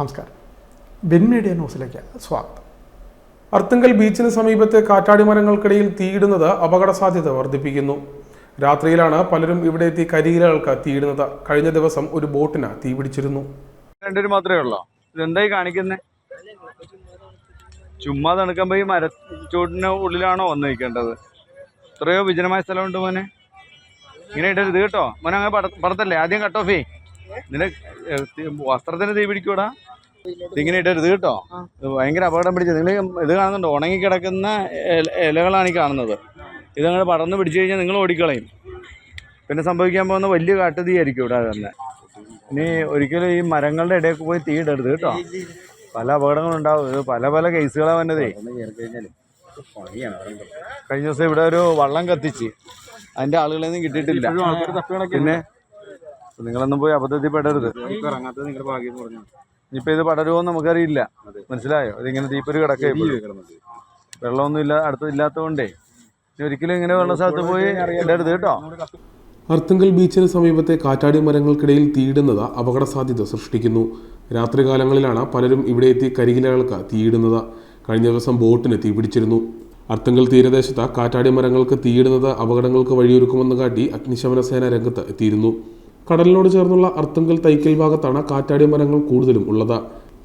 നമസ്കാരം. Ben media ന്യൂസിലേക്ക് സ്വാഗതം. അർത്തുങ്കൽ ബീച്ചിന് സമീപത്തെ കാറ്റാടി മരങ്ങൾക്കിടയിൽ തീയിടുന്നത് അപകട സാധ്യത വർദ്ധിപ്പിക്കുന്നു. രാത്രിയിലാണ് പലരും ഇവിടെ എത്തി കരിയിലകൾക്ക് തീയിടുന്നത്. കഴിഞ്ഞ ദിവസം ഒരു ബോട്ടിന് തീപിടിച്ചിരുന്നു രണ്ടുപേര് മാത്രമേ ഉള്ളൂ? ഇതെന്തായി കാണിക്കുന്നേ? ചുമ്മാ തണുക്കുമ്പോ ഈ മരച്ചൂടിന് ഉള്ളിലാണോ വന്ന് നിൽക്കേണ്ടത് എത്രയോ വിജനമായ സ്ഥലമുണ്ട് മോനെ. ഇങ്ങനെ ഇടരുത് കേട്ടോ? മോനെ അങ്ങനെ പറത്തല്ലേ പടത്തല്ലേ? ആദ്യം കട്ട് ഓഫ് ചെയ് തി- വസ്ത്രത്തിന് തീ പിടിക്കൂടാ? ഇങ്ങനെ ഇട്ടരുത് കേട്ടോ. ഭയങ്കര അപകടം പിടിച്ചത് നിങ്ങൾ ഇത് കാണുന്നുണ്ടോ? ഉണങ്ങിക്കിടക്കുന്ന കിടക്കുന്ന ഇലകളാണ് ഈ കാണുന്നത്. ഇതങ്ങനെ പടർന്ന് പിടിച്ചു കഴിഞ്ഞാൽ നിങ്ങൾ ഓടിക്കളയും. പിന്നെ സംഭവിക്കാൻ പോകുന്ന വലിയ കാട്ടുതീ ആയിരിക്കും ഇവിടെ തന്നെ. ഇനി ഒരിക്കലും ഈ മരങ്ങളുടെ ഇടയിൽ പോയി തീ ഇടരുത് കേട്ടോ. പല അപകടങ്ങളുണ്ടാവും. ഉണ്ടാവും പല പല കേസുകളാണ് വന്നതേ. കഴിഞ്ഞ ദിവസം ഇവിടെ ഒരു വള്ളം കത്തിച്ച് അതിന്റെ ആളുകളെയൊന്നും കിട്ടിയിട്ടില്ല. പിന്നെ നിങ്ങളൊന്നും പോയി അബദ്ധത്തിൽ പെടരുത് ഇനിയിപ്പോ ഇത് പടരുമോ എന്ന് നമുക്കറിയില്ല. മനസ്സിലായോ? ഇതിങ്ങനെ തീപ്പൊരു കിടക്കേ വെള്ളമൊന്നും ഇല്ല അടുത്ത് ഇല്ലാത്തതുകൊണ്ടേ. ഇനി ഒരിക്കലും ഇങ്ങനെ വെള്ള സ്ഥലത്ത് പോയി ഇടരുത് കേട്ടോ. അർത്തുങ്കൽ ബീച്ചിന് സമീപത്തെ കാറ്റാടി മരങ്ങൾക്കിടയിൽ തീയിടുന്നത് അപകട സാധ്യത സൃഷ്ടിക്കുന്നു. രാത്രികാലങ്ങളിലാണ് പലരും ഇവിടെ എത്തി കരികിലകൾക്ക് തീയിടുന്നത്. കഴിഞ്ഞ ദിവസം ബോട്ടിന് തീപിടിച്ചിരുന്നു അർത്തുങ്കൽ തീരദേശത്ത് കാറ്റാടി മരങ്ങൾക്ക് തീയിടുന്നത് അപകടങ്ങൾക്ക് വഴിയൊരുക്കുമെന്ന് കാട്ടി അഗ്നിശമന സേന രംഗത്ത് എത്തിയിരുന്നു. കടലിനോട് ചേർന്നുള്ള അർത്തുങ്കൽ തൈക്കൽ ഭാഗത്താണ് കാറ്റാടി മരങ്ങൾ കൂടുതലും ഉള്ളത്.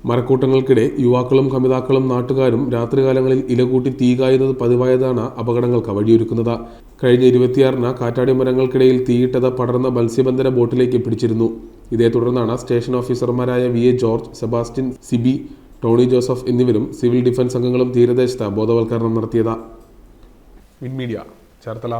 മരക്കൂട്ടങ്ങൾക്കിടെ യുവാക്കളും കമിതാക്കളും നാട്ടുകാരും രാത്രികാലങ്ങളിൽ ഇലകൂട്ടി തീ കായുന്നത് പതിവായതാണ് അപകടങ്ങൾക്ക് വഴിയൊരുക്കുന്നത്. കഴിഞ്ഞ ഇരുപത്തിയാറിന് കാറ്റാടി മരങ്ങൾക്കിടയിൽ തീയിട്ടത് പടർന്ന മത്സ്യബന്ധന ബോട്ടിലേക്ക് പിടിച്ചിരുന്നു. ഇതേ തുടർന്നാണ് സ്റ്റേഷൻ ഓഫീസർമാരായ V A George Sebastian Sibi Tony Joseph എന്നിവരും സിവിൽ ഡിഫൻസ് അംഗങ്ങളും തീരദേശത്ത് ബോധവൽക്കരണം നടത്തിയത്. മീഡിയ ചേർത്തല.